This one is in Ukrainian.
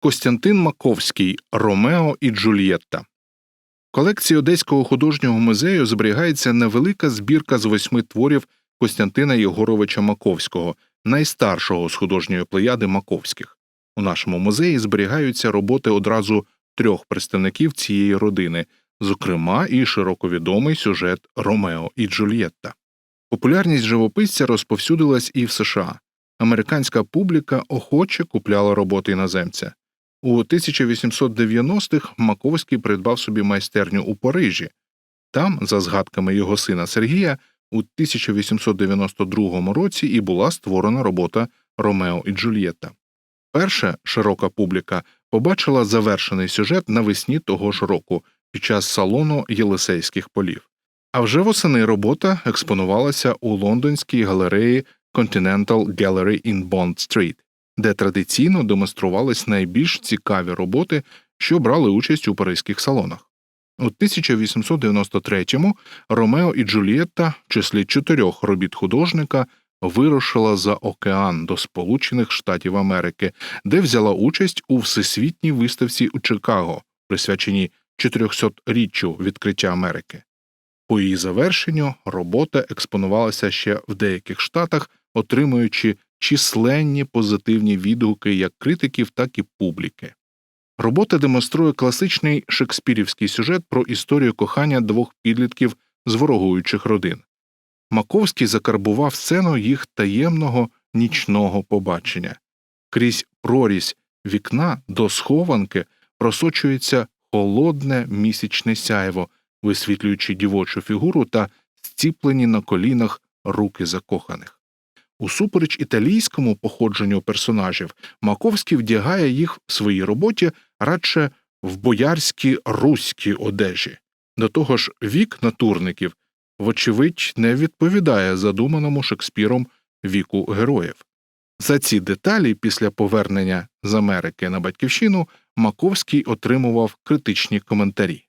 Костянтин Маковський Ромео і Джульєтта. Колекції Одеського художнього музею зберігається невелика збірка з восьми творів Костянтина Єгоровича Маковського, найстаршого з художньої плеяди Маковських. У нашому музеї зберігаються роботи одразу трьох представників цієї родини, зокрема і широко відомий сюжет Ромео і Джульєтта. Популярність живописця розповсюдилась і в США. Американська публіка охоче купляла роботи іноземця. У 1890-х Маковський придбав собі майстерню у Парижі. Там, за згадками його сина Сергія, у 1892 році і була створена робота Ромео і Джульєтта. Перша широка публіка побачила завершений сюжет навесні того ж року під час салону Єлисейських полів. А вже восени робота експонувалася у лондонській галереї Continental Gallery in Bond Street, де традиційно демонструвались найбільш цікаві роботи, що брали участь у паризьких салонах. У 1893-му Ромео і Джульєтта в числі чотирьох робіт художника вирушила за океан до Сполучених Штатів Америки, де взяла участь у всесвітній виставці у Чикаго, присвяченій 400-річчю відкриття Америки. По її завершенню робота експонувалася ще в деяких штатах, отримуючи численні позитивні відгуки як критиків, так і публіки. Робота демонструє класичний шекспірівський сюжет про історію кохання двох підлітків з ворогуючих родин. Маковський закарбував сцену їх таємного нічного побачення. Крізь прорізь вікна до схованки просочується холодне місячне сяйво, висвітлюючи дівочу фігуру та зціплені на колінах руки закоханих. Усупереч італійському походженню персонажів, Маковський вдягає їх в своїй роботі радше в боярські руські одежі. До того ж, вік натурників, вочевидь, не відповідає задуманому Шекспіром віку героїв. За ці деталі після повернення з Америки на батьківщину Маковський отримував критичні коментарі.